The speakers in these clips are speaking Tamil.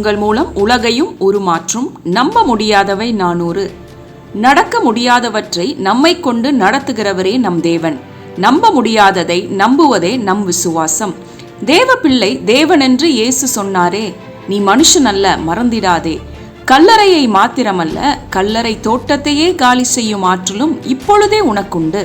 உங்கள் மூலம் உலகையும் உருமாற்றும். நம்ப முடியாதவை நானூறு. நடக்க முடியாதவற்றை நம்மை கொண்டு நடத்துகிறவரே நம் தேவன். நம்ப முடியாததை நம்புவதே நம் விசுவாசம். தேவ பிள்ளை தேவனென்று இயேசு சொன்னாரே நீ மனுஷன் அல்ல மறந்திடாதே. கல்லறையை மாத்திரமல்ல கல்லறை தோட்டத்தையே காலி செய்யும் ஆற்றலும் இப்பொழுதே உனக்குண்டு.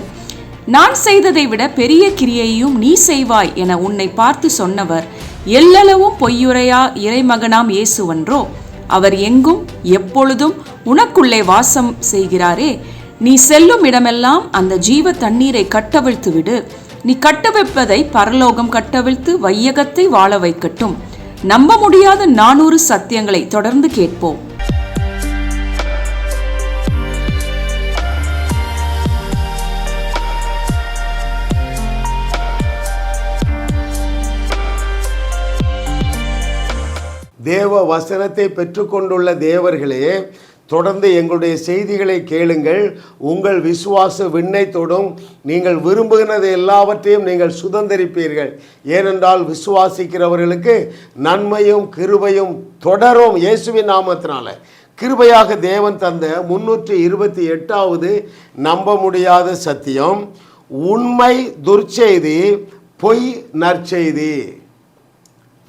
நான் செய்ததை விட பெரிய கிரியையும் நீ செய்வாய் என உன்னை பார்த்து சொன்னவர் எல்லளவும் பொய்யுரையா இறைமகனாம் இயேசுவன்றோ அவர் எங்கும் எப்பொழுதும் உனக்குள்ளே வாசம் செய்கிறாரே. நீ செல்லும் இடமெல்லாம் அந்த ஜீவ தண்ணீரை கட்டவிழ்த்து விடு நீ கட்டவிழ்ப்பதை பரலோகம் கட்டவிழ்த்து வையகத்தை வாழ வைக்கட்டும். நம்ப முடியாத நானூறு சத்தியங்களை தொடர்ந்து கேட்போம். தேவ வசனத்தை பெற்றுக்கொண்டுள்ள தேவர்களே தொடர்ந்து எங்களுடைய செய்திகளை கேளுங்கள். உங்கள் விசுவாச விண்ணை தொடும். நீங்கள் விரும்புகிறது எல்லாவற்றையும் நீங்கள் சுதந்திரிப்பீர்கள். ஏனென்றால் விசுவாசிக்கிறவர்களுக்கு நன்மையும் கிருபையும் தொடரும் இயேசுவின் நாமத்தினால. கிருபையாக தேவன் தந்த முன்னூற்றி இருபத்தி எட்டாவது நம்ப முடியாத சத்தியம் உண்மை துர்ச்செய்தி பொய் நற்செய்தி.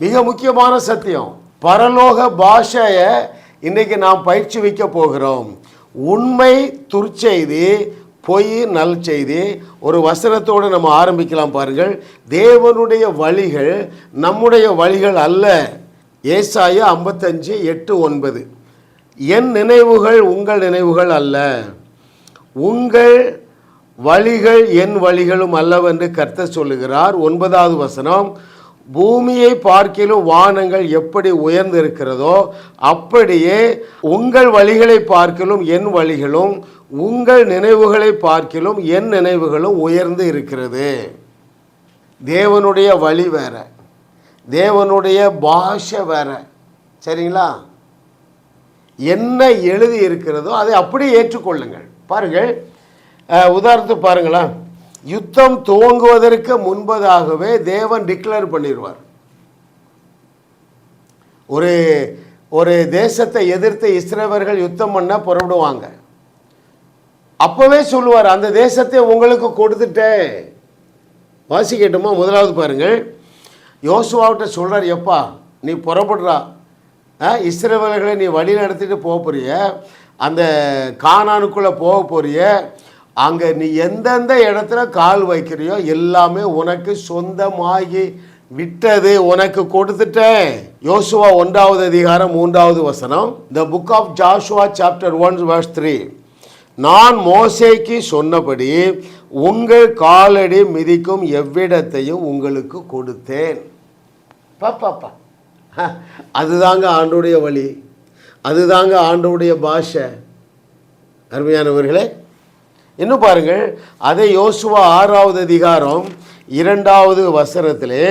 மிக முக்கியமான சத்தியம். பரலோக பாஷையை இன்றைக்கு நாம் பயிற்சி வைக்க போகிறோம். உண்மை துர்ச்செய்தி பொய் நல் செய்தி ஒரு வசனத்தோடு நம்ம ஆரம்பிக்கலாம் பாருங்கள். தேவனுடைய வழிகள் நம்முடைய வழிகள் அல்ல. ஏசாய ஐம்பத்தஞ்சு எட்டு ஒன்பது. என் நினைவுகள் உங்கள் நினைவுகள் அல்ல. உங்கள் வழிகள் என் வழிகளும் அல்லவென்று கர்த்த சொல்லுகிறார். ஒன்பதாவது வசனம் பூமியை பார்க்கிலும் வானங்கள் எப்படி உயர்ந்திருக்கிறதோ அப்படியே உங்கள் வழிகளை பார்க்கிலும் என் வழிகளும் உங்கள் நினைவுகளை பார்க்கிலும் என் நினைவுகளும் உயர்ந்து இருக்கிறது. தேவனுடைய வழி வேற. தேவனுடைய பாஷை வேற. சரிங்களா? என்ன எழுதி இருக்கிறதோ அதை அப்படியே ஏற்றுக்கொள்ளுங்கள். பாருங்கள் உதாரணத்துக்கு பாருங்களேன். யுத்தம் துவங்குவதற்கு முன்பதாகவே தேவன் டிக்ளேர் பண்ணிடுவார் ஒரு ஒரு தேசத்தை எதிர்த்து இஸ்ரேவர்கள் யுத்தம் பண்ண புறப்படுவாங்க. அப்பவே சொல்லுவார் அந்த தேசத்தை உங்களுக்கு கொடுத்துட்டேன். வாசிக்கட்டுமா முதலாவது பாருங்கள். யோசுவாவிட்ட சொல்கிறார் எப்பா நீ புறப்படுறா. ஆ, நீ வழி நடத்திட்டு போக போறிய. அந்த காணானுக்குள்ளே போக போறிய. அங்கே நீ எந்தெந்த இடத்துல கால் வைக்கிறியோ எல்லாமே உனக்கு சொந்தமாகி விட்டது உனக்கு கொடுத்துட்டேன். யோசுவா ஒன்றாவது அதிகாரம் மூன்றாவது வசனம். The book of Joshua chapter one verse three நான் மோசைக்கு சொன்னபடி உங்கள் காலடி மிதிக்கும் எவ்விடத்தையும் உங்களுக்கு கொடுத்தேன். பாப்பாப்பா அதுதாங்க ஆண்டுடைய வழி. அதுதாங்க ஆண்டுடைய பாஷை. அருமையானவர்களே இன்னும் பாருங்கள். அதை யோசுவா ஆறாவது அதிகாரம் இரண்டாவது வசனத்திலே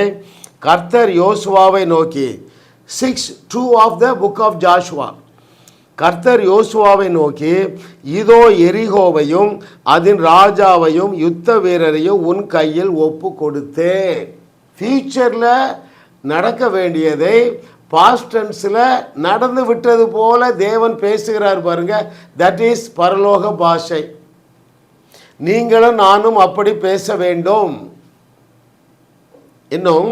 கர்த்தர் யோசுவாவை நோக்கி six two of the book of Joshua கர்த்தர் யோசுவாவை நோக்கி இதோ எரிகோவையும் அதன் ராஜாவையும் யுத்த வீரரையும் உன் கையில் ஒப்பு கொடுத்தேன் ஃபியூச்சரில் நடக்க வேண்டியதை பாஸ்டன்ஸில் நடந்து விட்டது போல தேவன் பேசுகிறார் பாருங்க. தட் இஸ் பரலோக பாஷை. நீங்களும் நானும் அப்படி பேச வேண்டும். இன்னும்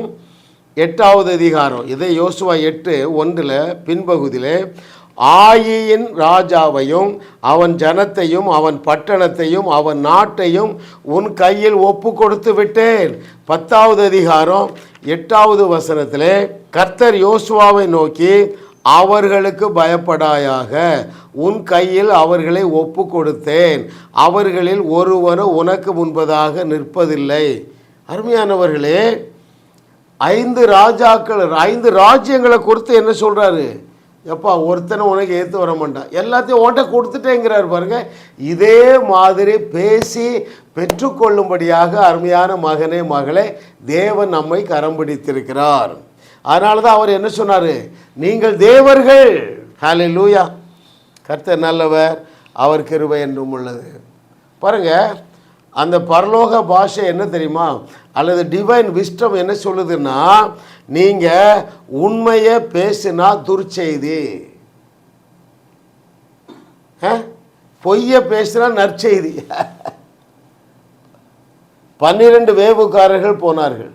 எட்டாவது அதிகாரம். இதை யோசுவா எட்டு ஒன்றில் பின்பகுதியிலே ஆயியின் ராஜாவையும் அவன் ஜனத்தையும் அவன் பட்டணத்தையும் அவன் நாட்டையும் உன் கையில் ஒப்பு கொடுத்து விட்டேன். பத்தாவது அதிகாரம் எட்டாவது வசனத்திலே கர்த்தர் யோசுவாவை நோக்கி அவர்களுக்கு பயப்படாயாக உன் கையில் அவர்களை ஒப்பு கொடுத்தேன் அவர்களில் ஒருவரும் உனக்கு முன்பதாக நிற்பதில்லை. அருமையானவர்களே ஐந்து ராஜாக்கள் ஐந்து ராஜ்யங்களை கொடுத்து என்ன சொல்கிறாரு எப்பா ஒருத்தனை உனக்கு ஏற்று வர மாட்டான். எல்லாத்தையும் உன்கிட்ட கொடுத்துட்டேங்கிறார் பாருங்க. இதே மாதிரி பேசி பெற்றுக்கொள்ளும்படியாக அருமையான மகனே மகளே தேவன் நம்மை கரம் பிடித்திருக்கிறார். அதனால தான் அவர் என்ன சொன்னார்? நீங்கள் தேவர்கள். ஹாலே லூயா கர்த்தர் நல்லவர் அவர் கிருபை என்றும் உள்ளது. பாருங்க அந்த பரலோக பாஷை என்ன தெரியுமா? அல்லது டிவைன் விஸ்டம் என்ன சொல்லுதுன்னா நீங்கள் உண்மையை பேசுனா துர்ச்செய்தி. ஆ? பொய்யை பேசுனா நற்செய்தி. பன்னிரண்டு வேவுக்காரர்கள் போனார்கள்.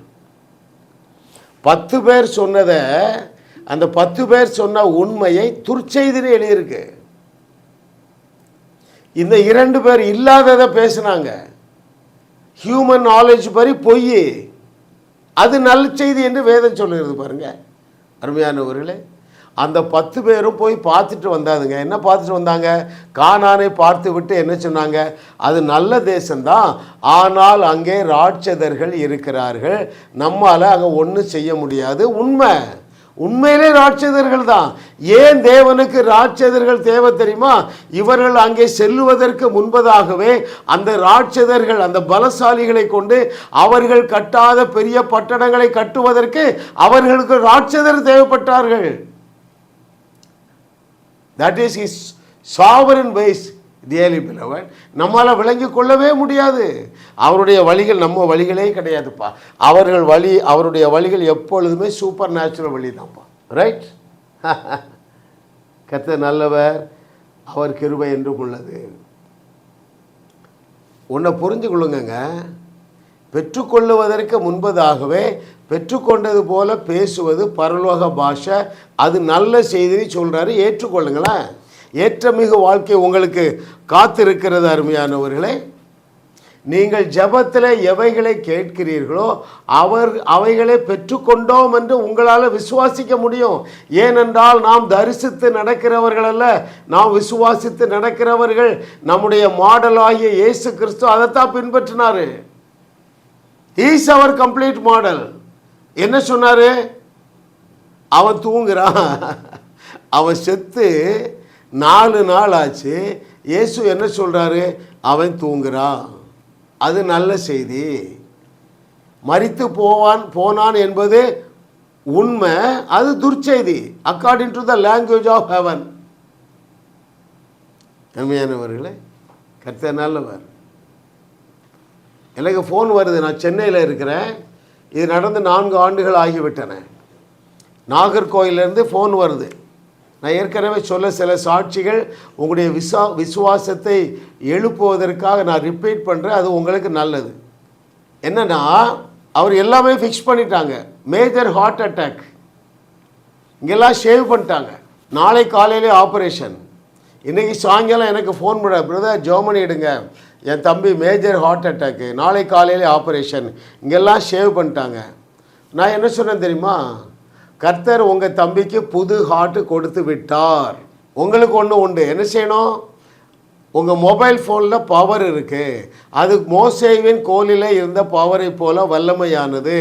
பத்து பேர் சொன்னதை அந்த பத்து பேர் சொன்ன உண்மையை துர்ச்செய்தின்னு எழுதியிருக்கு. இந்த இரண்டு பேர் இல்லாததை பேசுனாங்க. ஹியூமன் நாலேஜ் படி பொய். அது நல்ல செய்தி என்று வேதம் சொல்லுகிறது பாருங்க. அருமையானவர்களே அந்த பத்து பேரும் போய் பார்த்துட்டு வந்தாதுங்க. என்ன பார்த்துட்டு வந்தாங்க? கானானை பார்த்து விட்டு என்ன சொன்னாங்க? அது நல்ல தேசம்தான். ஆனால் அங்கே ராட்சதர்கள் இருக்கிறார்கள். நம்மால் அங்கே ஒன்றும் செய்ய முடியாது. உண்மை. உண்மையிலே ராட்சதர்கள் தான். ஏன் தேவனுக்கு ராட்சதர்கள் தேவை தெரியுமா? இவர்கள் அங்கே செல்லுவதற்கு முன்பதாகவே அந்த ராட்சதர்கள் அந்த பலசாலிகளை கொண்டு அவர்கள் கட்டாத பெரிய பட்டணங்களை கட்டுவதற்கு அவர்களுக்கு ராட்சதர் தேவைப்பட்டார்கள். That is is sovereign wise டியலி பிலவன் நம்மளால் விளங்கி கொள்ளவே முடியாது. அவருடைய வழிகள் நம்ம வழிகளே கிடையாதுப்பா. அவர்கள் வழி அவருடைய வழிகள் எப்பொழுதுமே சூப்பர் நேச்சுரல் வழி தான்ப்பா ரைட் கத்த நல்லவர் அவர் கிருபை என்றும் உள்ளது. உன்னை புரிஞ்சு கொள்ளுங்கங்க பெற்றுக்கொள்ளுவதற்கு முன்பதாகவே பெற்றுக்கொண்டது போல பேசுவது பரலோக பாஷை. அது நல்ல செய்தி சொல்கிறாரு ஏற்றுக்கொள்ளுங்களேன் ஏற்றமிகு வாழ்க்கை உங்களுக்கு காத்திருக்கிறது அருமையானவர்களே. நீங்கள் ஜெபத்தில் எவைகளை கேட்கிறீர்களோ அவர் அவைகளை பெற்றுக்கொண்டோம் என்று உங்களால் விசுவாசிக்க முடியும். ஏனென்றால் நாம் தரிசித்து நடக்கிறவர்கள் அல்ல. நாம் விசுவாசித்து நடக்கிறவர்கள் நம்முடைய மாடலாகிய இயேசு கிறிஸ்து அதைத்தான் பின்பற்றினாரு. ஈஸ் அவர் கம்ப்ளீட் மாடல் என்ன சொன்னார்? அவன் தூங்குறான். அவன் செத்து நாலு நாள் ஆச்சு. இயேசு என்ன சொல்கிறாரு அவன் தூங்குறான். அது நல்ல செய்தி. மறித்து போவான் போனான் என்பது உண்மை. அது துர்ச்செய்தி. According to the language of heaven அருமையானவர்களே கர்த்தர் நல்லவர். எனக்கு ஃபோன் வருது. நான் சென்னையில் இருக்கிறேன். இது நடந்து நான்கு ஆண்டுகள் ஆகிவிட்டன. நாகர்கோயிலேருந்து ஃபோன் வருது. நான் ஏற்கனவே சொல்ல சில சாட்சிகள். உங்களுடைய விசா விசுவாசத்தை எழுப்புவதற்காக நான் ரிப்பீட் பண்ணுறேன் அது உங்களுக்கு நல்லது. என்னென்னா அவர் எல்லாமே ஃபிக்ஸ் பண்ணிட்டாங்க. மேஜர் ஹார்ட் அட்டாக் இங்கெல்லாம் ஷேவ் பண்ணிட்டாங்க. நாளை காலையிலே ஆப்ரேஷன் இன்றைக்கி சாயங்காலம் எனக்கு ஃபோன் பண்ண. பிரதர் ஜெர்மனி எடுங்க. என் தம்பி மேஜர் ஹார்ட் அட்டாக்கு நாளை காலையில் ஆப்ரேஷன் இங்கெல்லாம் ஷேவ் பண்ணிட்டாங்க. நான் என்ன சொன்னேன் தெரியுமா? கர்த்தர் உங்கள் தம்பிக்கு புது ஹார்ட் கொடுத்து விட்டார். உங்களுக்கு ஒன்று உண்டு. என்ன செய்யணும்? உங்கள் மொபைல் ஃபோனில் பவர் இருக்குது அது மோசேவின் கோலில் இருந்த பவரை போல வல்லமையானது.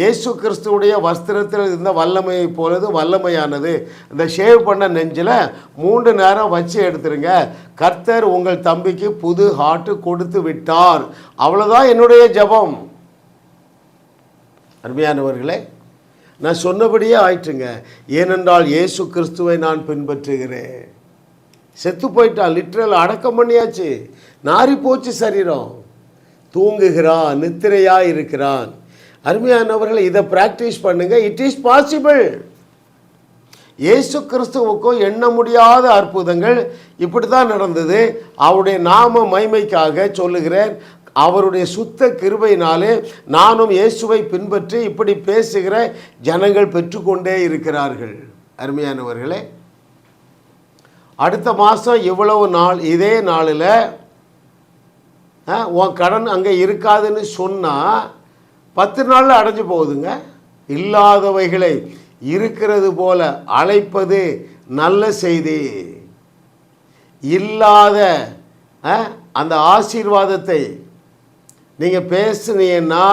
இயேசு கிறிஸ்துவுடைய வஸ்திரத்தில் இருந்த வல்லமையை போலது வல்லமையானது. இந்த ஷேவ் பண்ண நெஞ்சில் மூன்று நேரம் வச்சு எடுத்துருங்க. கர்த்தர் உங்கள் தம்பிக்கு புது ஹார்ட்டு கொடுத்து விட்டார். அவ்வளோதான் என்னுடைய ஜெபம். அருமையானவர்களே நான் சொன்னபடியே ஆயிட்டுங்க. ஏனென்றால் இயேசு கிறிஸ்துவை நான் பின்பற்றுகிறேன். செத்து போயிட்டான் லிட்ரல் அடக்கம் பண்ணியாச்சு. நாரி போச்சு சரீரம். தூங்குகிறான் நித்திரையாக இருக்கிறான். அருமையானவர்கள் இதை ப்ராக்டிஸ் பண்ணுங்க. இட் இஸ் பாசிபிள் இயேசு கிறிஸ்துவுக்கும் எண்ண முடியாத அற்புதங்கள் இப்படி தான் நடந்தது. அவருடைய நாம மைமைக்காக சொல்லுகிறேன். அவருடைய சுத்த கிருபையினாலே நானும் இயேசுவை பின்பற்றி இப்படி பேசுகிற ஜனங்கள் பெற்றுக்கொண்டே இருக்கிறார்கள். அருமையானவர்களே அடுத்த மாதம் இவ்வளவு நாள்? இதே நாளில் ஆ, உன் கடன் அங்கே இருக்காதுன்னு சொன்னால் பத்து நாளில் அடைஞ்சு போகுதுங்க. இல்லாதவைகளை இருக்கிறது போல அழைப்பது நல்ல செய்தி. இல்லாத ஆ, அந்த ஆசீர்வாதத்தை நீங்கள் பேசுனீங்கன்னா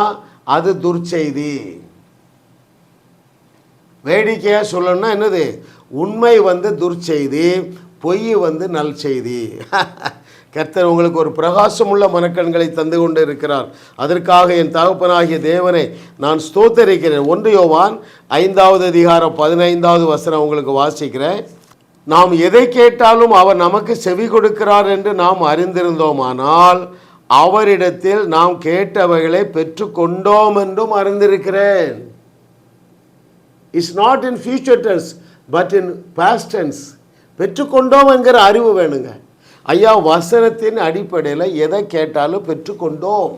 அது துர்ச்செய்தி. வேடிக்கையாக சொல்லணும்னா என்னது? உண்மை வந்து துர்ச்செய்தி. பொய் வந்து நல் செய்தி. கர்த்தர் உங்களுக்கு ஒரு பிரகாசமுள்ள மனக்கண்களை தந்து கொண்டு இருக்கிறார் அதற்காக என் தகப்பனாகிய தேவனை நான் ஸ்தோத்தரிக்கிறேன். ஒன்று யோவான் ஐந்தாவது அதிகாரம் பதினைந்தாவது வசனம் உங்களுக்கு வாசிக்கிறேன். நாம் எதை கேட்டாலும் அவர் நமக்கு செவி கொடுக்கிறார் என்று நாம் அறிந்திருந்தோமானால் அவரிடத்தில் நாம் கேட்டவைகளை பெற்றுக்கொண்டோம் என்றும் அறிந்திருக்கிறேன். It's not in future tense but in past tense பெற்றுக்கொண்டோம் என்கிற அறிவு வேணுங்க. ஐயா வசனத்தின் அடிப்படையில் எதை கேட்டாலும் பெற்றுக்கொண்டோம்.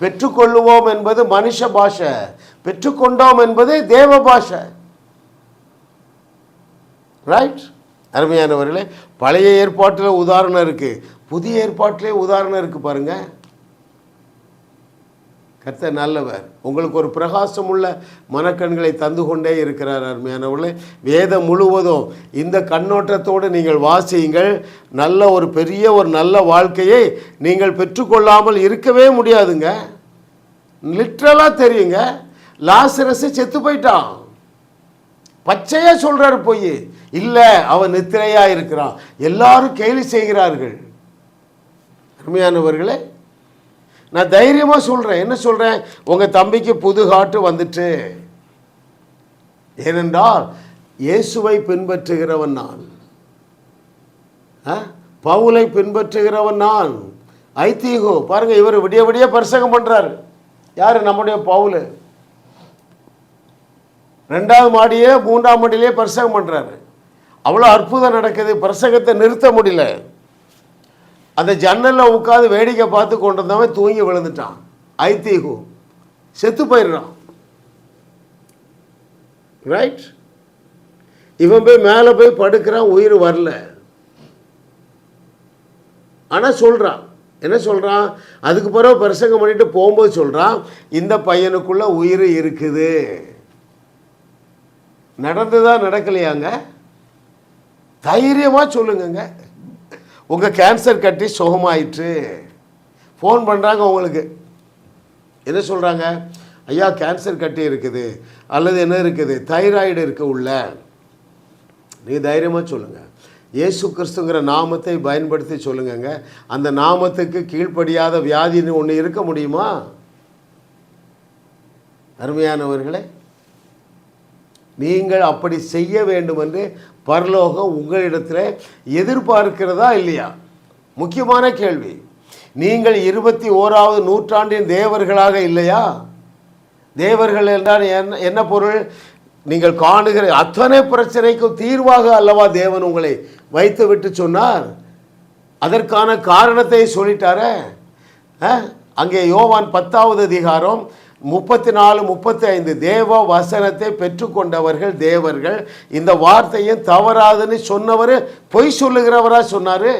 பெற்றுக்கொள்ளுவோம் என்பது மனுஷ பாஷை. பெற்றுக்கொண்டோம் என்பது தேவ பாஷை. ரைட் அருமையானவர்களே பழைய ஏற்பாட்டில் உதாரணம் இருக்குது புதிய ஏற்பாட்டிலே உதாரணம் இருக்குது பாருங்கள் கர்த்தர் நல்லவர். உங்களுக்கு ஒரு பிரகாசம் உள்ள மனக்கண்களை தந்து கொண்டே இருக்கிறார் அருமையானவர்களே. வேதம் முழுவதும் இந்த கண்ணோட்டத்தோடு நீங்கள் வாசியுங்கள். நல்ல ஒரு பெரிய ஒரு நல்ல வாழ்க்கையை நீங்கள் பெற்றுக்கொள்ளாமல் இருக்கவே முடியாதுங்க. லிட்ரலாக தெரியுங்க. லாசரசு செத்து போயிட்டான். பச்சையாக சொல்கிறாரு போய். இல்லை அவன் நித்திரையாக இருக்கிறான். எல்லாரும் கேலி செய்கிறார்கள். அருமையானவர்களே நான் தைரியமாக சொல்கிறேன் என்ன சொல்கிறேன் உங்கள் தம்பிக்கு புது காட்டு வந்துட்டு. ஏனென்றால் இயேசுவை பின்பற்றுகிறவன் நான். ஆ? பவுலை பின்பற்றுகிறவன் நான். ஐத்தீகோ பாருங்கள் இவர் விடிய விடிய பரிசகம் பண்ணுறாரு யார்? நம்முடைய பவுலு. ரெண்டாவது மாடியே மூன்றாம் மாடியிலே பிரசங்கம் பண்ணுறாரு அவ்வளோ அற்புதம் நடக்குது. பிரசங்கத்தை நிறுத்த முடியல. அந்த ஜன்னலில் உட்காந்து வேடிக்கை பார்த்து கொண்டு வந்தவன் தூங்கி விழுந்துட்டான். ஐத்தீகு செத்து போயிடுறான். ரைட் இவன் போய் மேலே போய் படுக்கிறான் உயிர் வரல. ஆனால் சொல்கிறான் என்ன சொல்கிறான் அதுக்கு பிறகு பிரசங்கம் பண்ணிட்டு போகும்போது சொல்கிறான் இந்த பையனுக்குள்ள உயிர் இருக்குது. நடந்ததா நடக்கலையாங்க? தைரியமாக சொல்லுங்கங்க. உங்கள் கேன்சர் கட்டி சுகமாயிற்று. ஃபோன் பண்ணுறாங்க உங்களுக்கு. என்ன சொல்கிறாங்க ஐயா கேன்சர் கட்டி இருக்குது. அல்லது என்ன இருக்குது? தைராய்டு இருக்க உள்ள. நீ தைரியமாக சொல்லுங்கள் இயேசு கிறிஸ்துங்கிற நாமத்தை பயன்படுத்தி சொல்லுங்கங்க. அந்த நாமத்துக்கு கீழ்ப்படியாத வியாதின்னு ஒன்று இருக்க முடியுமா? அருமையானவர்களே நீங்கள் அப்படி செய்ய வேண்டும் என்று பரலோகம் உங்களிடத்தில் எதிர்பார்க்கிறதா இல்லையா? முக்கியமான கேள்வி. நீங்கள் இருபத்தி ஓராவது நூற்றாண்டின் தேவர்களாக இல்லையா? தேவர்கள் என்றால் என்ன என்ன பொருள்? நீங்கள் காணுகிற அத்தனை பிரச்சனைக்கும் தீர்வாக அல்லவா தேவன் உங்களை வைத்து விட்டு சொன்னார்? அதற்கான காரணத்தை சொல்லிட்டார. அங்கே யோவான் பத்தாவது அதிகாரம் முப்பத்தி நாலு முப்பத்தி ஐந்து தேவ வசனத்தை பெற்றுக்கொண்டவர்கள் தேவர்கள். இந்த வார்த்தையும் தவறாதுன்னு சொன்னவர் பொய் சொல்லுகிறவராக சொன்னாரு?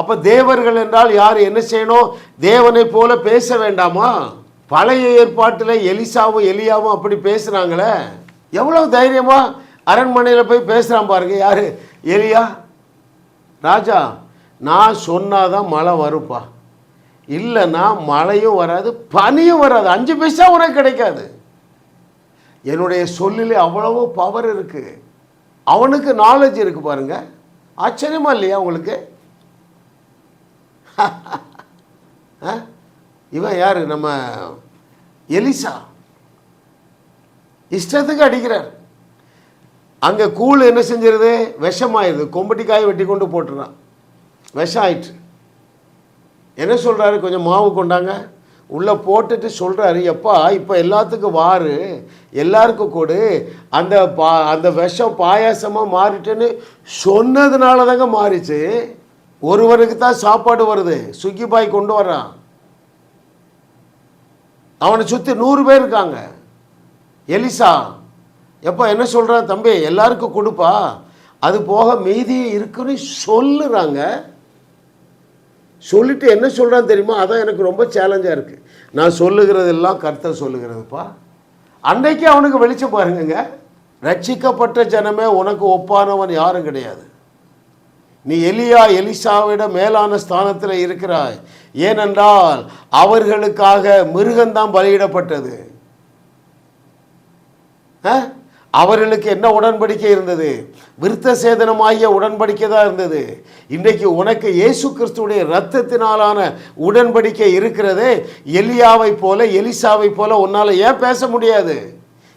அப்ப தேவர்கள் என்றால் யார் என்ன செய்யணும்? தேவனை போல பேச வேண்டாமா? பழைய ஏற்பாட்டில் எலிசாவும் எலியாவும் அப்படி பேசுகிறாங்களே எவ்வளவு தைரியமா அரண்மனையில் போய் பேசுறான் பாருங்க யாரு? எலியா? ராஜா நான் சொன்னாதான் மழை வருப்பா இல்லைன்னா மழையும் வராது பனியும் வராது. அஞ்சு பைசா உனக்கு கிடைக்காது. என்னுடைய சொல்லிலே அவ்வளவு பவர் இருக்குது அவனுக்கு நாலேஜ் இருக்குது பாருங்கள் ஆச்சரியமா இல்லையா உங்களுக்கு? ஆ? இவன் யார்? நம்ம எலிசா. இஷ்டத்துக்கு அடிக்கிறார். அங்கே கூழ் என்ன செஞ்சிருது? விஷமாயிருது கொம்பட்டிக்காயை வெட்டி கொண்டு போட்டுறான். விஷம் ஆயிற்று என்ன சொல்கிறாரு கொஞ்சம் மாவு கொண்டாங்க. உள்ளே போட்டுட்டு சொல்கிறாரு எப்பா இப்போ எல்லாத்துக்கும் வாரு எல்லாருக்கும் கொடு. அந்த பா அந்த விஷம் பாயாசமாக மாறிட்டுன்னு சொன்னதுனால தாங்க மாறிச்சு. ஒருவருக்கு தான் சாப்பாடு வருது. சுக்கி பாய் கொண்டு வரான் அவனை சுற்றி நூறு பேர் இருக்காங்க. எலிசா எப்போ என்ன சொல்கிறான் தம்பி? எல்லாருக்கும் கொடுப்பா. அது போக மீதி இருக்குன்னு சொல்லுறாங்க. சொல்லிட்டு என்ன சொல்கிறான் தெரியுமா? அதான் எனக்கு ரொம்ப சேலஞ்சாக இருக்குது நான் சொல்லுகிறதெல்லாம் கர்த்தர் சொல்லுகிறதுப்பா. அன்னைக்கு அவனுக்கு வெளிச்சம் பாருங்கங்க. ரட்சிக்கப்பட்ட ஜனமே உனக்கு ஒப்பானவன் யாரும் கிடையாது. நீ எலியா எலிசாவிட மேலான ஸ்தானத்தில் இருக்கிறாய். ஏனென்றால் அவர்களுக்காக மிருகந்தான் பலியிடப்பட்டது. ஆ? அவர்களுக்கு என்ன உடன்படிக்கை இருந்தது? விருத்த சேதனமாகிய உடன்படிக்கை தான் இருந்தது. இன்றைக்கு உனக்கு இயேசு கிறிஸ்துடைய இரத்தத்தினாலான உடன்படிக்கை இருக்கிறதே. எலியாவை போல எலிசாவை போல உன்னால ஏன் பேச முடியாது?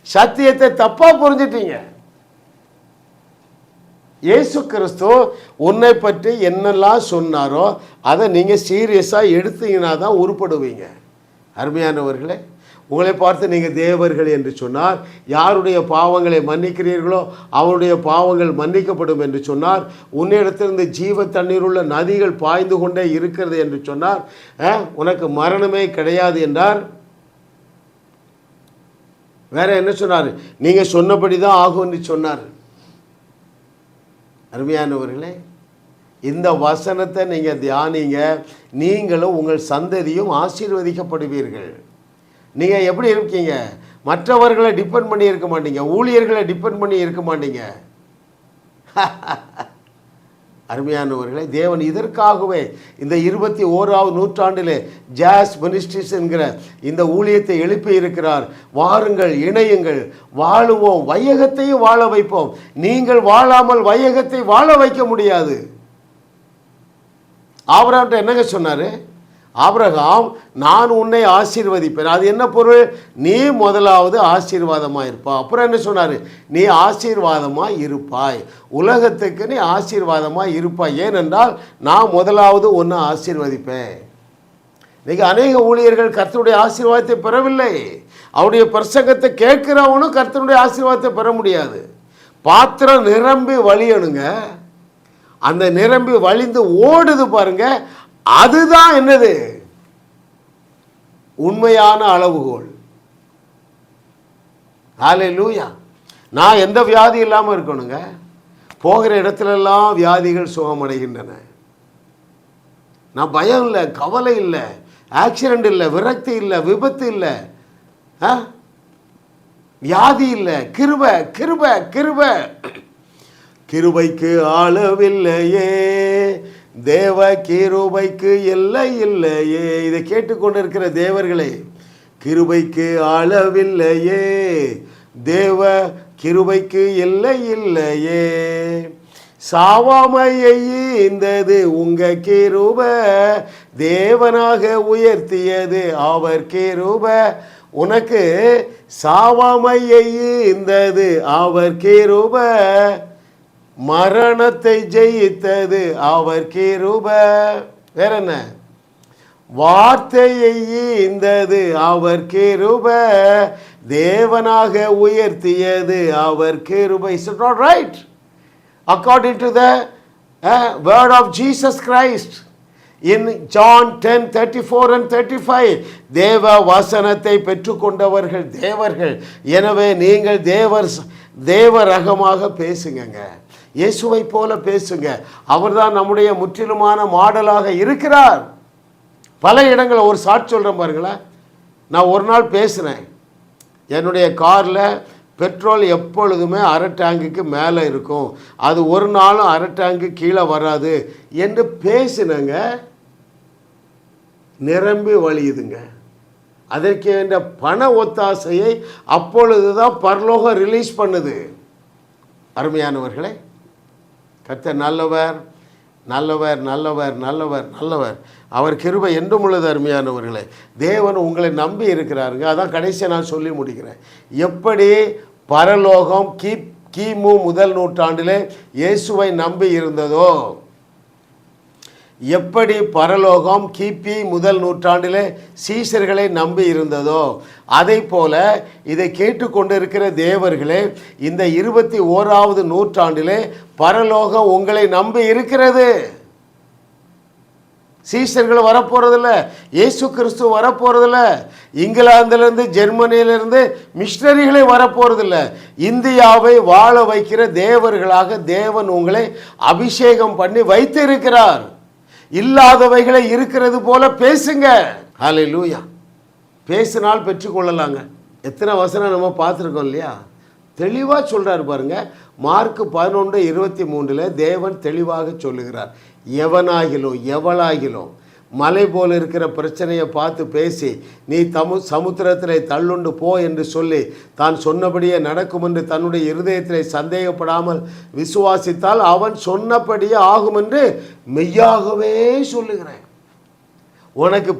சத்தியத்தை தப்பா புரிஞ்சிட்டீங்க. இயேசு கிறிஸ்து உன்னை பற்றி என்னெல்லாம் சொன்னாரோ அதை நீங்கள் சீரியஸாக எடுத்தீங்கன்னா தான் உருப்படுவீங்க. அருமையானவர்களே உங்களை பார்த்து நீங்கள் தேவர்கள் என்று சொன்னார் யாருடைய பாவங்களை மன்னிக்கிறீர்களோ அவருடைய பாவங்கள் மன்னிக்கப்படும் என்று சொன்னார் உன்னிடத்திலிருந்து ஜீவ தண்ணீருள்ள நதிகள் பாய்ந்து கொண்டே இருக்கிறது என்று சொன்னார் உனக்கு மரணமே கிடையாது என்றார். வேற என்ன சொன்னார்? நீங்கள் சொன்னபடி தான் ஆகும் என்று சொன்னார். அருமையானவர்களே இந்த வசனத்தை நீங்கள் தியானிங்க நீங்களும் உங்கள் சந்ததியும் ஆசீர்வதிக்கப்படுவீர்கள். நீங்கள் எப்படி இருக்கீங்க? மற்றவர்களை டிபெண்ட் பண்ணி இருக்க மாட்டீங்க. ஊழியர்களை டிபெண்ட் பண்ணி இருக்க மாட்டீங்க. அருமையானவர்களே தேவன் இதற்காகவே இந்த இருபத்தி ஓராவது நூற்றாண்டில் ஜாஸ் மினிஸ்ட்ரிஸ் என்கிற இந்த ஊழியத்தை எழுப்பி இருக்கிறார். வாருங்கள் இணையுங்கள் வாழுவோம் வையகத்தையும் வாழ வைப்போம். நீங்கள் வாழாமல் வையகத்தை வாழ வைக்க முடியாது. ஆபிரகாம்கிட்ட என்னங்க சொன்னார்? ஆபிரகாம் நான் உன்னை ஆசீர்வதிப்பேன். அது என்ன பொருள்? நீ முதலாவது ஆசீர்வாதமாக இருப்பா. அப்புறம் என்ன சொன்னார்? நீ ஆசீர்வாதமாக இருப்பாய். உலகத்துக்கு நீ ஆசீர்வாதமாக இருப்பாய். ஏனென்றால் நான் முதலாவது ஒன்று ஆசீர்வதிப்பேன். இன்றைக்கி அநேக ஊழியர்கள் கர்த்தருடைய ஆசீர்வாதத்தை பெறவில்லை. அவருடைய பிரசங்கத்தை கேட்கிறவனும் கர்த்தனுடைய ஆசீர்வாதத்தை பெற முடியாது. பாத்திரம் நிரம்பி வழியணுங்க. அந்த நிரம்பி வழிந்து ஓடுது பாருங்க. அதுதான் என்னது? உண்மையான அளவுகோல். ஆலே லூயா நான் எந்த வியாதி இல்லாமல் இருக்கணுங்க? போகிற இடத்துலலாம் வியாதிகள் சுகமடைகின்றன. நான் பயம் இல்லை கவலை இல்லை ஆக்சிடெண்ட் இல்லை விரக்தி இல்லை விபத்து இல்லை. ஆ? வியாதி இல்லை கிருப கிருப கிருப. கிருபைக்கு அளவில்லையே தேவ கிருபைக்கு எல்லை இல்லையே. இதை கேட்டுக்கொண்டிருக்கிற தேவர்களே கிருபைக்கு அளவில்லையே. தேவ கிருபைக்கு எல்லை இல்லையே. சாவாமையை ஈந்தது உங்க கிருப தேவனாக உயர்த்தியது அவர் கிருப. உனக்கு சாவாமையை ஈந்தது அவர் கிருப. மரணத்தை ஜெயித்தது அவர் கிருப. வேற என்ன வார்த்தையை ஈந்தது அவர் கிருப. தேவனாக உயர்த்தியது அவர் கிருப. Is not right according to the word of Jesus Christ in John ten thirty four and thirty five தேவ வசனத்தை பெற்றுக்கொண்டவர்கள் தேவர்கள். எனவே நீங்கள் தேவர் தேவ ரகமாக பேசுங்கங்க. இயேசுவை போல பேசுங்க. அவர்தான் நம்முடைய முற்றிலுமான மாடலாக இருக்கிறார். பல இடங்களில் ஒரு சாட் சொல்கிறேன் பாருங்களேன் நான் ஒரு நாள் பேசினேன். என்னுடைய காரில் பெட்ரோல் எப்பொழுதுமே அரை டேங்குக்கு மேலே இருக்கும். அது ஒரு நாளும் அரை டேங்கு கீழே வராது என்று பேசினங்க. நிரம்பி வழியுதுங்க. அதற்கு வேண்ட பண ஒத்தாசையை அப்பொழுது தான் பரலோகம் ரிலீஸ் பண்ணுது. அருமையானவர்களே கர்த்தர் நல்லவர் நல்லவர் நல்லவர் நல்லவர் நல்லவர். அவர் கிருபை என்றும் உள்ளது அருமையானவர்களே. தேவன் உங்களை நம்பி இருக்கிறாருங்க. அதான் கடைசியை நான் சொல்லி முடிக்கிறேன். எப்படி பரலோகம் கி கிமு முதல் நூற்றாண்டிலே இயேசுவை நம்பி இருந்ததோ எப்படி பரலோகம் கிபி முதல் நூற்றாண்டிலே சீசர்களை நம்பி இருந்ததோ அதை போல இதை கேட்டுக்கொண்டிருக்கிற தேவர்களே இந்த இருபத்தி ஓராவது நூற்றாண்டிலே பரலோகம் உங்களை நம்பி இருக்கிறது. சீசர்கள் வரப்போகிறதில்ல இயேசு கிறிஸ்து வரப்போகிறதில்ல இங்கிலாந்துலேருந்து ஜெர்மனியிலிருந்து மிஷினரிகளே வரப்போகிறதில்ல இந்தியாவை வாழ வைக்கிற தேவர்களாக தேவன் உங்களை அபிஷேகம் பண்ணி வைத்திருக்கிறார். இல்லாதவைகளை இருக்கிறது போல பேசுங்க. ஹலே லூயா பேசினால் பெற்றுக்கொள்ளலாங்க எத்தனை வசனம் நம்ம பார்த்துருக்கோம் இல்லையா? தெளிவாக சொல்கிறார் பாருங்க. மார்க் பதினொன்று இருபத்தி மூன்றில் தேவன் தெளிவாக சொல்லுகிறார். எவனாகிலும் எவளாகிலும் மலை போல் இருக்கிற பிரச்சனையை பார்த்து பேசி நீ தமு சமுத்திரத்தில் தள்ளுண்டு போ என்று சொல்லி தான் சொன்னபடியே நடக்கும் என்று தன்னுடைய இருதயத்தில் சந்தேகப்படாமல் விசுவாசித்தால் அவன் சொன்னபடியே ஆகும் என்று மெய்யாகவே சொல்லுகிறேன். உனக்கு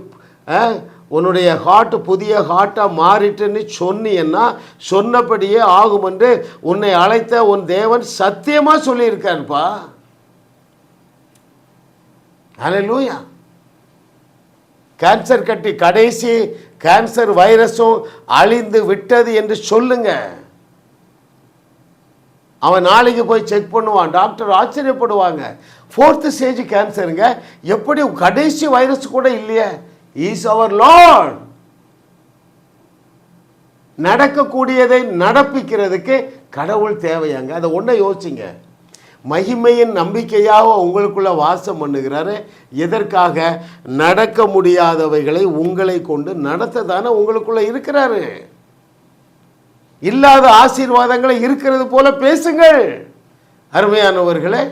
உன்னுடைய ஹார்ட் புதிய ஹார்ட்டாக மாறிட்டுன்னு சொன்னீன்னா சொன்னபடியே ஆகும் என்று உன்னை அழைத்த உன் தேவன் சத்தியமாக சொல்லியிருக்கான்ப்பா அலை லூயா கேன்சர் கட்டி கடைசி கேன்சர் வைரஸும் அழிந்து விட்டது என்று சொல்லுங்க. அவன் நாளைக்கு போய் செக் பண்ணுவான் டாக்டர் ஆச்சரியப்படுவாங்க. ஃபோர்த்து ஸ்டேஜ் கேன்சருங்க எப்படி கடைசி வைரஸ் கூட இல்லையே. இஸ் அவர் லார்ட் நடக்கக்கூடியதை நடப்பிக்கிறதுக்கு கடவுள் தேவையாங்க. அதை ஒன்றை யோசிங்க. மகிமையின் நம்பிக்கையாக உங்களுக்குள்ள வாசம் பண்ணுகிறாரு. எதற்காக? நடக்க முடியாதவைகளை உங்களை கொண்டு நடத்த தானே உங்களுக்குள்ள இருக்கிறாரு. இல்லாத ஆசீர்வாதங்களை இருக்கிறது போல பேசுங்கள். அருமையானவர்களே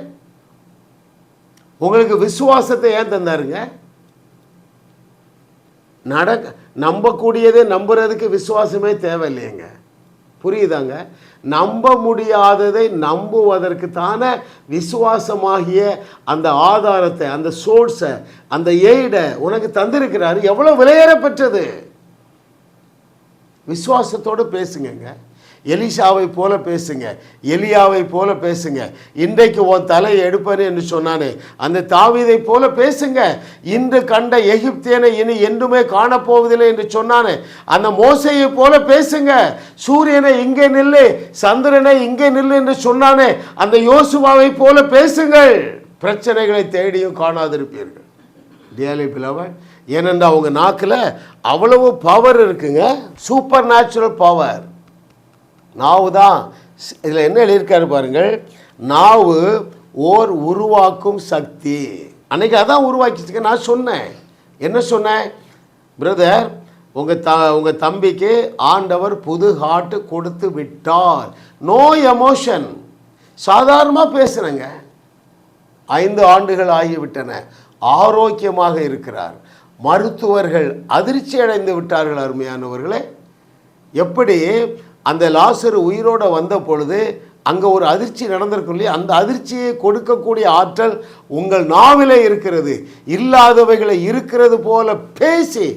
உங்களுக்கு விசுவாசத்தை ஏன் தந்தாருங்க? நடக்க நம்பக்கூடியதை நம்புறதுக்கு விசுவாசமே தேவையில்லையேங்க. புரியுதாங்க? நம்ப முடியாததை நம்புவதற்கு தானே விசுவாசமாகிய அந்த ஆதாரத்தை அந்த சோர்ஸை அந்த எய்டை உனக்கு தந்திருக்கிறாரு. எவ்வளோ விலையேறப்பெற்றது? விசுவாசத்தோடு பேசுங்கங்க. எலிஷாவை போல பேசுங்க. எலியாவை போல பேசுங்க. இன்றைக்கு உன் தலையை எடுப்பேன் என்று சொன்னானே. அந்த தாவீதை போல பேசுங்க. இன்று கண்ட எகிப்தியனை இனி என்றுமே காணப்போவதில்லை என்று சொன்னானே. அந்த மோசையை போல பேசுங்க. சூரியனை இங்கே நில்லு. சந்திரனை இங்கே நில்லு என்று சொன்னானே. அந்த யோசுவாவை போல பேசுங்கள். பிரச்சனைகளை தேடியும் காணாதிருப்பீர்கள். டியாலி பிளவன் ஏனென்றால் அவங்க நாக்கில் அவ்வளவு பவர் இருக்குங்க. சூப்பர் நேச்சுரல் பவர் நாவு தான் இதில் என்ன எழுதியிருக்காரு பாருங்கள் நாவு ஓர் உருவாக்கும் சக்தி. அன்னைக்கு அதான் உருவாக்கிச்சுக்க நான் சொன்னேன். என்ன சொன்னேன்? பிரதர் உங்கள் த உங்கள் தம்பிக்கு ஆண்டவர் புது ஹார்ட்டு கொடுத்து விட்டார். நோ எமோஷன் சாதாரணமாக பேசுகிறேங்க ஐந்து ஆண்டுகள் ஆகிவிட்டன. ஆரோக்கியமாக இருக்கிறார். மருத்துவர்கள் அதிர்ச்சி அடைந்து விட்டார்கள் அருமையானவர்களே. எப்படி? அந்த லாசர் உயிரோட வந்த பொழுது அங்கே ஒரு அதிர்ச்சி நடந்திருக்கும் இல்லையா? அந்த அதிர்ச்சியை கொடுக்கக்கூடிய ஆற்றல் உங்கள் நாவிலே இருக்கிறது. இல்லாதவைகளை இருக்கிறது போல பேசி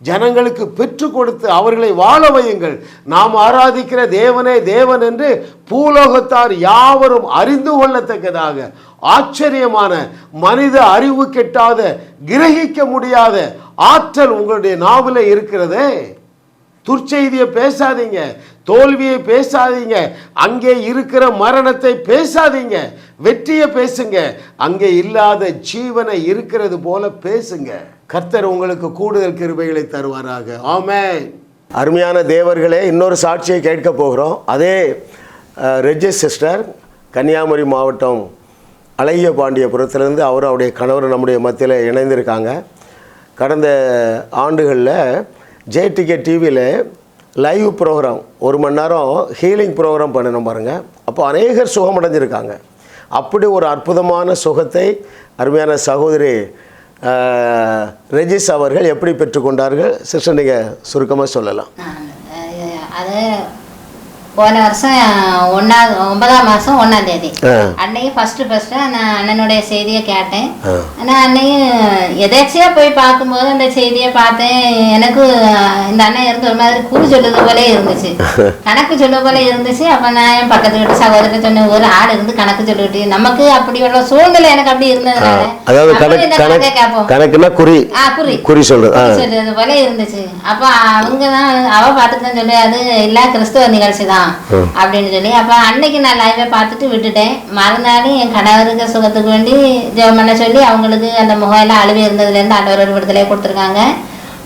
ஜனங்களுக்கு பெற்று கொடுத்து அவர்களை வாழ வையுங்கள். நாம் ஆராதிக்கிற தேவனே தேவன் என்று பூலோகத்தார் யாவரும் அறிந்து கொள்ளத்தக்கதாக ஆச்சரியமான மனித அறிவு கெட்டாத கிரகிக்க முடியாத ஆற்றல் உங்களுடைய நாவில் இருக்கிறதே. துர்ச்செய்தியை பேசாதீங்க. தோல்வியை பேசாதீங்க. அங்கே இருக்கிற மரணத்தை பேசாதீங்க. வெற்றியை பேசுங்க. அங்கே இல்லாத ஜீவனை இருக்கிறது போல பேசுங்க. கர்த்தர் உங்களுக்கு கூடுதல் கிருபைகளை தருவாராக. ஆமே அருமையான தேவர்களே இன்னொரு சாட்சியை கேட்க போகிறோம். அதே ரெஜி சிஸ்டர் கன்னியாகுமரி மாவட்டம் அழகிய பாண்டியபுரத்திலேருந்து அவர் அவருடைய கணவர் நம்முடைய மத்தியில் இணைந்திருக்காங்க. கடந்த ஆண்டுகளில் ஜேடிகே டிவியில் லைவ் ப்ரோக்ராம் ஒரு மணி நேரம் ஹீலிங் ப்ரோக்ராம் பண்ணணும் பாருங்கள் அப்போ அநேகர் சுகமடைஞ்சிருக்காங்க. அப்படி ஒரு அற்புதமான சுகத்தை அருமையான சகோதரி ரெஜிஸ் அவர்கள் எப்படி பெற்றுக்கொண்டார்கள்? சிஸ்டர் நீங்கள் சுருக்கமாக சொல்லலாம். அதை போன வருஷம் ஒன்றாவது ஒன்பதாம் மாதம் ஒன்றாம் தேதி. அன்னைக்கு ஃபஸ்ட்டு ஃபஸ்ட்டு நான் அண்ணனுடைய செய்தியை கேட்டேன். ஆ. ஆனால் அன்னைக்கு எதேச்சியாக போய் பார்க்கும்போது அந்த செய்தியை பார்த்தேன். எனக்கு இந்த அண்ணன் இருந்து ஒரு மாதிரி குறி சொல்லுது போல இருந்துச்சு. கணக்கு சொல்லுது போல இருந்துச்சு. அப்போ நான் என் பக்கத்து வீட்டு சகோதரத்தை சொன்னேன் ஒரு ஆள் இருந்து கணக்கு சொல்லிட்டு நமக்கு அப்படி உள்ள சூழ்நிலை எனக்கு அப்படி இருந்ததுனால. அதாவது அப்புறம் கணக்கு இந்த கணக்கை கணக்கு கேட்போம். கணக்குன்னா குறி குறி. குறி சொல்றது சொல்றது போல இருந்துச்சு. அப்ப அவங்க தான் அவ பார்த்துட்டு தான் சொல்லி அது இல்ல கிறிஸ்துவ நிகழ்ச்சி தான். அப்படின்னு சொல்லி அப்ப அன்னைக்கு நான் லைவை பார்த்துட்டு விட்டுட்டேன். மறுநாள் என் கணவருக்கு சுகத்துக்கு வேண்டி ஜெபம் பண்ண சொல்லி அவங்களுக்கு அந்த முகம் எல்லாம் அழுவி இருந்ததுல இருந்து ஆண்டவர் விடுதலை கொடுத்துருக்காங்க.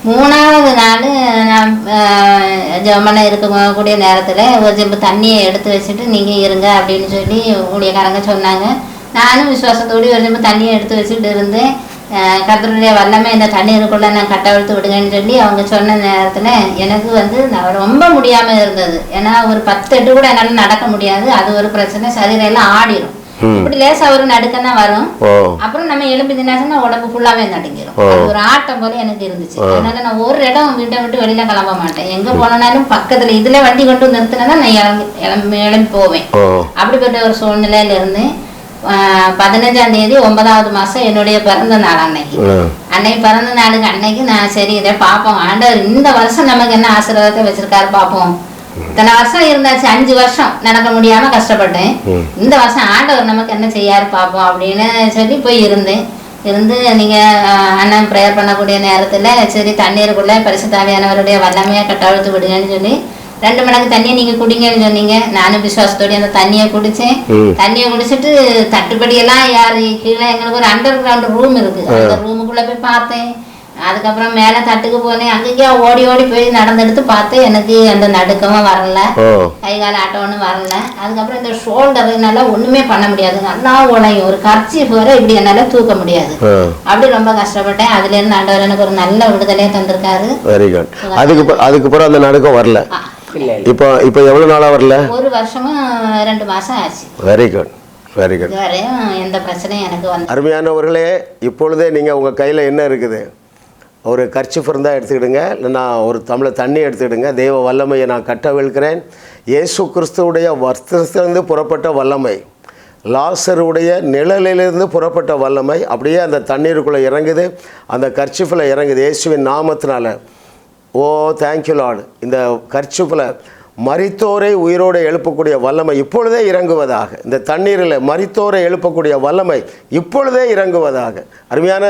மூணாவது நாள் நான் ஆஹ், ஜெபம் பண்ண இருக்கக்கூடிய நேரத்தில் ஒரு ஜெம்பு தண்ணியை எடுத்து வச்சுட்டு நீங்கள் இருங்க அப்படின்னு சொல்லி ஊழியக்காரங்க சொன்னாங்க. நானும் விசுவாசத்தோடு ஒரு ஜெம்பு தண்ணியை எடுத்து வச்சுட்டு இருந்தேன். அஹ் கர்த்தருடைய வல்லமை இந்த தண்ணீருக்குள்ள நான் கட்டவிழ்த்து விடுங்கன்னு சொல்லி அவங்க சொன்ன நேரத்தில் எனக்கு வந்து நான் ரொம்ப முடியாமல் இருந்தது. ஏன்னா ஒரு பத்து எட்டு கூட என்னால் நடக்க முடியாது. அது ஒரு பிரச்சனை. சரீரம் எல்லாம் ஆடிடும் இப்படி லேசா ஒரு நடுக்கம் தான் வரும். அப்புறம் நம்ம எலும்பு தினாச்சுன்னா உடம்பு ஃபுல்லாவே நடுங்கிரும். அது ஒரு ஆட்டம் போல எனக்கு இருந்துச்சு. அதனால நான் ஒரு இடம் வீட்டை விட்டு வெளியில கிளம்ப மாட்டேன். எங்க போனாலும் பக்கத்துல இதுல வண்டி கொண்டு நிறுத்தினா நான் இளம்பி இளம்பி போவேன். அப்படிப்பட்ட ஒரு சூழ்நிலையில இருந்து பதினஞ்சாம் தேதி ஒன்பதாவது மாசம் என்னுடைய பிறந்த நாள் அன்னைக்கு. அன்னைக்கு பிறந்த நாளுக்கு அன்னைக்கு நான் சரி இதை பார்ப்போம். ஆண்டவர் இந்த வருஷம் நமக்கு என்ன ஆசீர்வாதத்தை வச்சிருக்காரு பார்ப்போம். இத்தனை வருஷம் இருந்தாச்சு அஞ்சு வருஷம் நடக்க முடியாம கஷ்டப்பட்டேன். இந்த வருஷம் ஆண்டவர் நமக்கு என்ன செய்யாரு பார்ப்போம் அப்படின்னு சொல்லி போய் இருந்தேன். இருந்து நீங்க அண்ணன் ப்ரேயர் பண்ணக்கூடிய நேரத்துல சரி தண்ணீருக்குள்ள பரிசுத்தாவியானவருடைய வல்லமையா கட்டழுத்து விடுங்கன்னு சொல்லி ரெண்டு மடங்கு தண்ணியை நீங்க குடிங்கன்னு சொன்னீங்க. நானும் விசுவாசத்தோட அந்த தண்ணியை குடிச்சேன். தண்ணியை குடிச்சிட்டு தட்டுப்படியெல்லாம் யாரு கீழே எங்களுக்கு ஒரு அண்டர் கிரவுண்ட் ரூம் இருக்கு அந்த ரூமுக்குள்ள போய் பார்த்தேன். அதுக்கப்புறம் மேல தட்டுக்கு போனேன். அங்கேயே ஓடி ஓடி போய் நடந்தெடுத்து பார்த்தேன். எனக்கு அந்த நடுக்கமும் வரல. கை கால் ஆட்டம் ஒன்றும் வரல. அதுக்கப்புறம் இந்த ஷோல்டர் என்னால ஒண்ணுமே பண்ண முடியாது. நல்லா உழையும். ஒரு கர்ச்சி வர இப்படி என்னால தூக்க முடியாது. அப்படி ரொம்ப கஷ்டப்பட்டேன். அதுல இருந்து ஆண்டவர் எனக்கு ஒரு நல்ல விடுதலையை தந்திருக்காரு. வெரி குட் அதுக்கு ப- அதுக்கு பிறகு அந்த நடுக்கம் வரல. இப்போ இப்போ எவ்வளோ நாளாக வரல? ஒரு வருஷமும் ரெண்டு மாசம் ஆச்சு. வெரி குட் வெரி குட் எந்த பிரச்சனையும் எனக்கு வந்து அருமையானவர்களே இப்பொழுதே நீங்கள் உங்கள் கையில் என்ன இருக்குது? ஒரு கர்ச்சிஃப் இருந்தால் எடுத்துக்கிடுங்க இல்லைன்னா ஒரு தமிழை தண்ணி எடுத்துக்கிடுங்க. தெய்வ வல்லமையை நான் கட்டவிழ்க்கிறேன். இயேசு கிறிஸ்துவுடைய வஸ்திரத்திலிருந்து புறப்பட்ட வல்லமை லாசருடைய நிழலிலிருந்து புறப்பட்ட வல்லமை அப்படியே அந்த தண்ணீருக்குள்ளே இறங்குது. அந்த கர்ச்சிஃபில் இறங்குது. இயேசுவின் நாமத்தினால. ஓ தேங்க்யூ லார்டு இந்த கர்ச்சிஃபில் மறித்தோரை உயிரோடு எழுப்பக்கூடிய வல்லமை இப்பொழுதே இறங்குவதாக. இந்த தண்ணீரில் மரித்தோரை எழுப்பக்கூடிய வல்லமை இப்பொழுதே இறங்குவதாக. அருமையான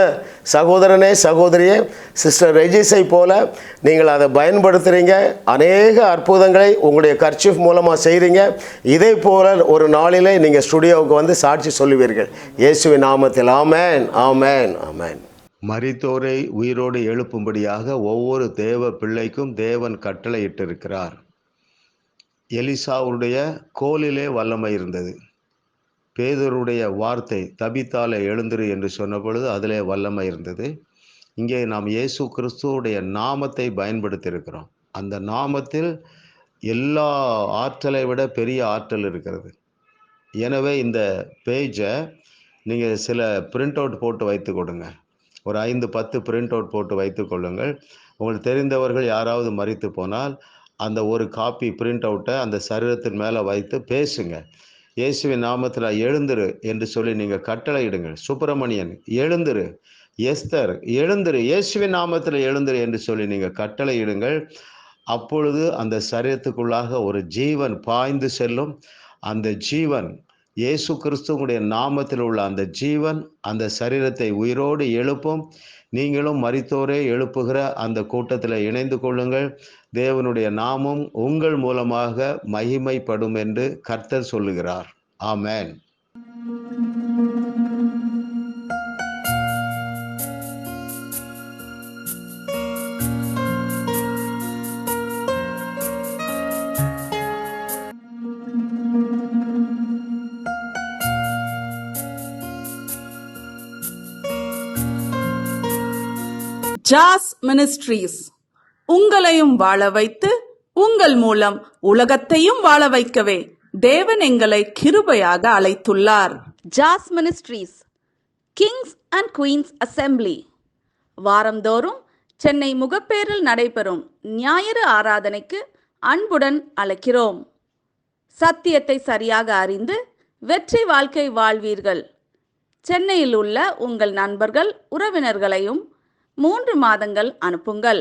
சகோதரனே சகோதரியே சிஸ்டர் ரெஜிஸை போல நீங்கள் அதை பயன்படுத்துகிறீங்க அநேக அற்புதங்களை உங்களுடைய கர்ச்சிஃப் மூலமாக செய்கிறீங்க இதே போல ஒரு நாளிலே நீங்கள் ஸ்டுடியோவுக்கு வந்து சாட்சி சொல்லுவீர்கள். இயேசுவின் நாமத்தில். ஆமேன் ஆமேன் ஆமேன். மரித்தோரை உயிரோடு எழுப்பும்படியாக ஒவ்வொரு தேவ பிள்ளைக்கும் தேவன் கட்டளையிட்டிருக்கிறார். எலிசாவுடைய கோலிலே வல்லமை இருந்தது. பேதருடைய வார்த்தை தபித்தாலே எழுந்துரு என்று சொன்ன பொழுது அதிலே வல்லமை இருந்தது. இங்கே நாம் இயேசு கிறிஸ்துவுடைய நாமத்தை பயன்படுத்தியிருக்கிறோம். அந்த நாமத்தில் எல்லா ஆற்றலை விட பெரிய ஆற்றல் இருக்கிறது. எனவே இந்த பேஜை நீங்கள் சில பிரிண்ட் அவுட் போட்டு வைத்து கொடுங்க. ஒரு ஐந்து பத்து பிரிண்ட் அவுட் போட்டு வைத்து கொள்ளுங்கள். உங்களுக்கு தெரிந்தவர்கள் யாராவது மறித்து போனால் அந்த ஒரு காப்பி பிரிண்ட் அவுட்டை அந்த சரீரத்தின் மேலே வைத்து பேசுங்க. இயேசுவின் நாமத்தில் எழுந்திரு என்று சொல்லி நீங்கள் கட்டளையிடுங்கள். சுப்பிரமணியன் எழுந்திரு. எஸ்தர் எழுந்துரு. இயேசுவின் நாமத்தில் எழுந்திரு என்று சொல்லி நீங்கள் கட்டளையிடுங்கள். அப்பொழுது அந்த சரீரத்துக்குள்ளாக ஒரு ஜீவன் பாய்ந்து செல்லும். அந்த ஜீவன் இயேசு கிறிஸ்துவனுடைய நாமத்தில் உள்ள அந்த ஜீவன் அந்த சரீரத்தை உயிரோடு எழுப்பும். நீங்களும் மறித்தோரே எழுப்புகிற அந்த கூட்டத்தில் இணைந்து கொள்ளுங்கள். தேவனுடைய நாமம் உங்கள் மூலமாக மகிமைப்படும் என்று கர்த்தர் சொல்லுகிறார். ஆமேன். Jas ministries. உங்களையும் வாழ வைத்து உங்கள் மூலம் உலகத்தையும் வாழ வைக்கவே தேவன் எங்களை கிருபையாக அழைத்துள்ளார். Jas ministries kings and queens assembly. வாரந்தோறும் சென்னை முகப்பேரில் நடைபெறும் ஞாயிறு ஆராதனைக்கு அன்புடன் அழைக்கிறோம். சத்தியத்தை சரியாக அறிந்து வெற்றி வாழ்க்கை வாழ்வீர்கள். சென்னையில் உள்ள உங்கள் நண்பர்கள் உறவினர்களையும் மூன்று மாதங்கள் அனுப்புங்கள்.